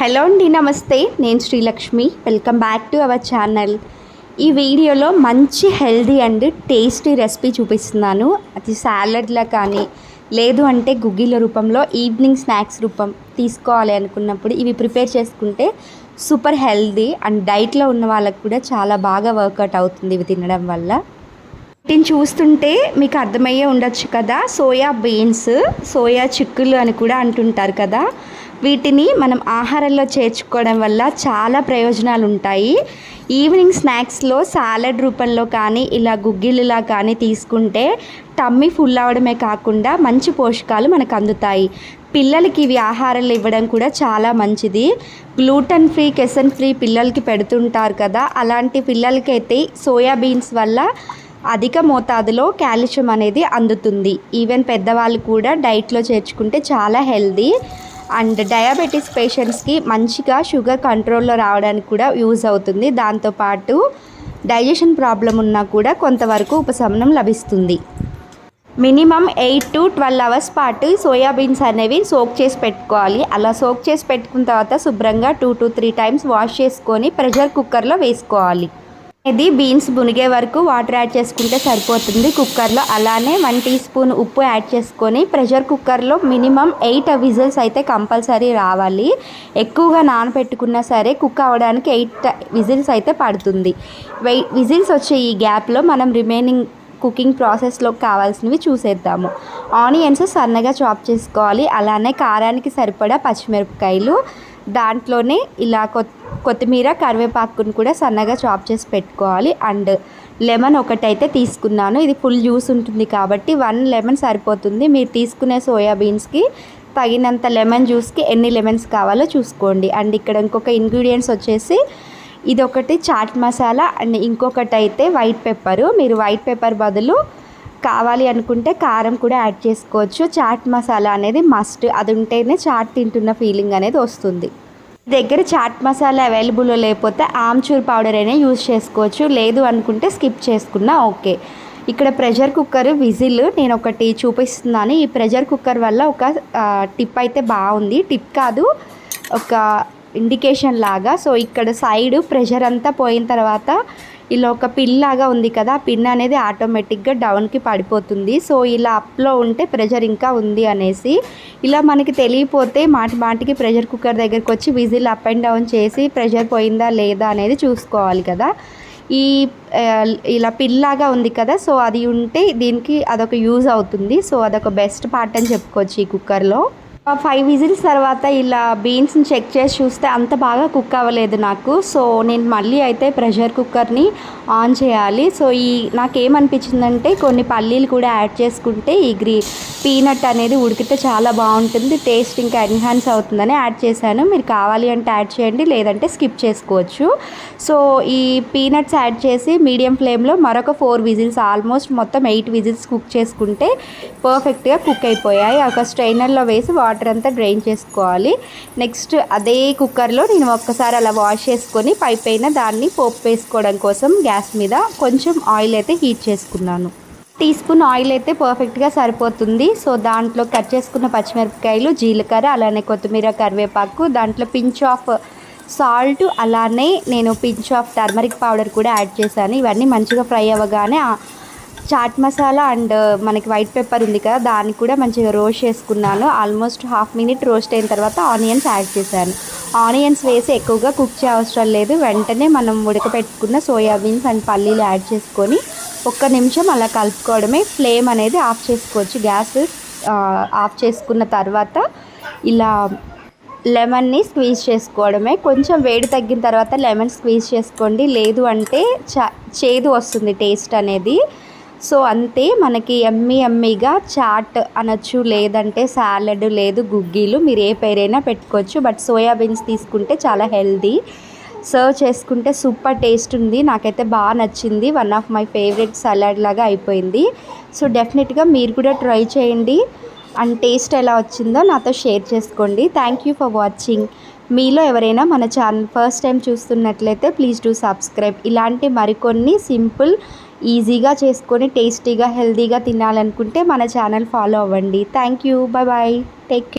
Hello అండి నమస్తే. నేను Srilakshmi. Welcome back to our channel ఈ వీడియోలో మంచి హెల్దీ అండ్ టేస్టీ రెసిపీ చూపిస్తున్నాను. అది సాలడ్లా కానీ లేదు అంటే గుగ్గిల రూపంలో ఈవినింగ్ స్నాక్స్ రూపం తీసుకోవాలి అనుకున్నప్పుడు ఇవి ప్రిపేర్ చేసుకుంటే సూపర్ హెల్దీ అండ్ డైట్లో ఉన్న వాళ్ళకు కూడా చాలా బాగా వర్కౌట్ అవుతుంది ఇవి తినడం వల్ల. వీటిని చూస్తుంటే మీకు అర్థమయ్యే ఉండొచ్చు కదా సోయా బీన్స్ సోయా చిక్కులు అని కూడా అంటుంటారు కదా. వీటిని మనం ఆహారంలో చేర్చుకోవడం వల్ల చాలా ప్రయోజనాలు ఉంటాయి ఈవినింగ్ స్నాక్స్లో సాలడ్ రూపంలో కానీ ఇలా గుగ్గిలులా కానీ తీసుకుంటే టమ్మీ ఫుల్ అవడమే కాకుండా మంచి పోషకాలు మనకు అందుతాయి. పిల్లలకి ఇవి ఆహారాలు ఇవ్వడం కూడా చాలా మంచిది. గ్లూటన్ ఫ్రీ కెసన్ ఫ్రీ పిల్లలకి పెడుతుంటారు కదా అలాంటి పిల్లలకైతే సోయాబీన్స్ వల్ల అధిక మోతాదులో కాల్షియం అనేది అందుతుంది. ఈవెన్ పెద్దవాళ్ళు కూడా డైట్లో చేర్చుకుంటే చాలా హెల్దీ. అండ్ డయాబెటీస్ పేషెంట్స్కి మంచిగా షుగర్ కంట్రోల్లో రావడానికి కూడా యూజ్ అవుతుంది. దాంతోపాటు డైజెషన్ ప్రాబ్లం ఉన్నా కూడా కొంతవరకు ఉపశమనం లభిస్తుంది. Minimum eight to twelve hours పాటు సోయాబీన్స్ అనేవి సోక్ చేసి పెట్టుకోవాలి. అలా సోక్ చేసి పెట్టుకున్న తర్వాత శుభ్రంగా two to three times wash చేసుకొని ప్రెషర్ కుక్కర్లో వేసుకోవాలి. ఇది బీన్స్ మునిగే వరకు వాటర్ యాడ్ చేసుకుంటే సరిపోతుంది కుక్కర్లో. అలానే వన్ టీ స్పూన్ ఉప్పు యాడ్ చేసుకొని ప్రెషర్ కుక్కర్లో మినిమం ఎయిట్ విజిల్స్ అయితే కంపల్సరీ రావాలి. ఎక్కువగా నానబెట్టుకున్నా సరే కుక్ అవ్వడానికి ఎయిట్ విజిల్స్ అయితే పడుతుంది. వెయిట్ విజిల్స్ వచ్చే ఈ గ్యాప్లో మనం రిమైనింగ్ కుకింగ్ ప్రాసెస్లో కావాల్సినవి చూసేద్దాము. ఆనియన్స్ సన్నగా చాప్ చేసుకోవాలి. అలానే కారానికి సరిపడా పచ్చిమిరపకాయలు దాంట్లోనే ఇలా కొత్తిమీర కరివేపాకును కూడా సన్నగా చాప్ చేసి పెట్టుకోవాలి. అండ్ లెమన్ ఒకటైతే తీసుకున్నాను. ఇది ఫుల్ జ్యూస్ ఉంటుంది కాబట్టి వన్ లెమన్ సరిపోతుంది. మీరు తీసుకునే సోయాబీన్స్కి తగినంత లెమన్ జ్యూస్కి ఎన్ని లెమన్స్ కావాలో చూసుకోండి. అండ్ ఇక్కడ ఇంకొక ఇంగ్రీడియంట్స్ వచ్చేసి ఇది ఒకటి చాట్ మసాలా అండ్ ఇంకొకటి అయితే వైట్ పెప్పరు. మీరు వైట్ పెప్పర్ బదులు కావాలి అనుకుంటే కారం కూడా యాడ్ చేసుకోవచ్చు. చాట్ మసాలా అనేది మస్ట్. అది ఉంటేనే చాట్ తింటున్న ఫీలింగ్ అనేది వస్తుంది. దగ్గర చాట్ మసాలా అవైలబుల్ లేకపోతే ఆమ్చూర్ పౌడర్ అయినా యూజ్ చేసుకోవచ్చు. లేదు అనుకుంటే స్కిప్ చేసుకున్నా ఓకే. ఇక్కడ ప్రెషర్ కుక్కర్ విజిల్ నేను ఒకటి చూపిస్తున్నాను. ఈ ప్రెషర్ కుక్కర్ వల్ల ఒక టిప్ అయితే బాగుంది. టిప్ కాదు ఒక ఇండికేషన్ లాగా. సో ఇక్కడ సైడ్ ప్రెషర్ అంతా పోయిన తర్వాత ఇలా ఒక పిన్ లాగా ఉంది కదా పిన్ అనేది ఆటోమేటిక్గా డౌన్కి పడిపోతుంది. సో ఇలా అప్లో ఉంటే ప్రెషర్ ఇంకా ఉంది అనేసి ఇలా మనకి తెలియపోతే మాటి మాటికి ప్రెషర్ కుక్కర్ దగ్గరికి వచ్చి విజిల్ అప్ అండ్ డౌన్ చేసి ప్రెషర్ పోయిందా లేదా అనేది చూసుకోవాలి కదా. ఈ ఇలా పిల్లాగా ఉంది కదా సో అది ఉంటే దీనికి అదొక యూజ్ అవుతుంది. సో అదొక బెస్ట్ పార్ట్ అని చెప్పుకోవచ్చు ఈ కుక్కర్లో ఫైవ్ విజిల్స్ తర్వాత ఇలా బీన్స్ని చెక్ చేసి చూస్తే అంత బాగా కుక్ అవ్వలేదు నాకు. సో నేను మళ్ళీ అయితే ప్రెషర్ కుక్కర్ని ఆన్ చేయాలి. సో ఈ నాకేమనిపించిందంటే కొన్ని పల్లీలు కూడా యాడ్ చేసుకుంటే ఈ గ్రీ పీనట్ అనేది ఉడికితే చాలా బాగుంటుంది. టేస్ట్ ఇంకా ఎన్హాన్స్ అవుతుందని యాడ్ చేశాను. మీరు కావాలి అంటే యాడ్ చేయండి లేదంటే స్కిప్ చేసుకోవచ్చు. సో ఈ పీనట్స్ యాడ్ చేసి మీడియం ఫ్లేమ్లో మరొక ఫోర్ విజిల్స్ ఆల్మోస్ట్ మొత్తం ఎయిట్ విజిల్స్ కుక్ చేసుకుంటే పర్ఫెక్ట్గా కుక్ అయిపోయాయి. ఒక స్ట్రైనర్లో వేసి వాటర్ వాటర్ అంతా డ్రైన్ చేసుకోవాలి. నెక్స్ట్ అదే కుక్కర్లో నేను ఒక్కసారి అలా వాష్ చేసుకొని పై పైన దాన్ని పోపు వేసుకోవడం కోసం గ్యాస్ మీద కొంచెం ఆయిల్ అయితే హీట్ చేసుకున్నాను. టీ స్పూన్ ఆయిల్ అయితే పర్ఫెక్ట్గా సరిపోతుంది. సో దాంట్లో కట్ చేసుకున్న పచ్చిమిరపకాయలు జీలకర్ర అలానే కొత్తిమీర కరివేపాకు దాంట్లో పించ్ ఆఫ్ సాల్ట్ అలానే నేను పించ్ ఆఫ్ టర్మరిక్ పౌడర్ కూడా యాడ్ చేశాను. ఇవన్నీ మంచిగా ఫ్రై అవ్వగానే చాట్ మసాలా అండ్ uh, మనకి వైట్ పెప్పర్ ఉంది కదా దాన్ని కూడా మంచిగా రోస్ట్ చేసుకున్నాను. ఆల్మోస్ట్ హాఫ్ మినిట్ రోస్ట్ అయిన తర్వాత ఆనియన్స్ యాడ్ చేశాను. ఆనియన్స్ వేసి ఎక్కువగా కుక్ చేయవసరం లేదు. వెంటనే మనం ఉడకపెట్టుకున్న సోయాబీన్స్ అండ్ పల్లీలు యాడ్ చేసుకొని ఒక్క నిమిషం అలా కలుపుకోవడమే. ఫ్లేమ్ అనేది ఆఫ్ చేసుకోవచ్చు. గ్యాస్ uh, ఆఫ్ చేసుకున్న తర్వాత ఇలా లెమన్ని స్క్వీజ్ చేసుకోవడమే. కొంచెం వేడి తగ్గిన తర్వాత లెమన్ స్క్వీజ్ చేసుకోండి. లేదు అంటే చ చేదు వస్తుంది టేస్ట్ అనేది. సో అంతే మనకి ఎమ్మి ఎమ్మిగా చాట్ అనొచ్చు లేదంటే సాలడ్ లేదు గుగ్గీలు మీరు ఏ పేరైనా పెట్టుకోవచ్చు. బట్ సోయాబీన్స్ తీసుకుంటే చాలా హెల్దీ. సర్వ్ చేసుకుంటే సూపర్ టేస్ట్ ఉంది. నాకైతే బాగా నచ్చింది. One of my favourite salad లాగా అయిపోయింది. సో డెఫినెట్గా మీరు కూడా ట్రై చేయండి. అండ్ టేస్ట్ ఎలా వచ్చిందో నాతో షేర్ చేసుకోండి. Thank you for watching. మీలో ఎవరైనా మన ఛానల్ ఫస్ట్ టైం చూస్తున్నట్లయితే ప్లీజ్ డూ సబ్స్క్రైబ్. ఇలాంటి మరికొన్ని సింపుల్ ఈజీగా చేసుకొని టేస్టీగా హెల్తీగా తినాలనుకుంటే మన ఛానల్ ఫాలో అవ్వండి. Thank you. Bye bye take care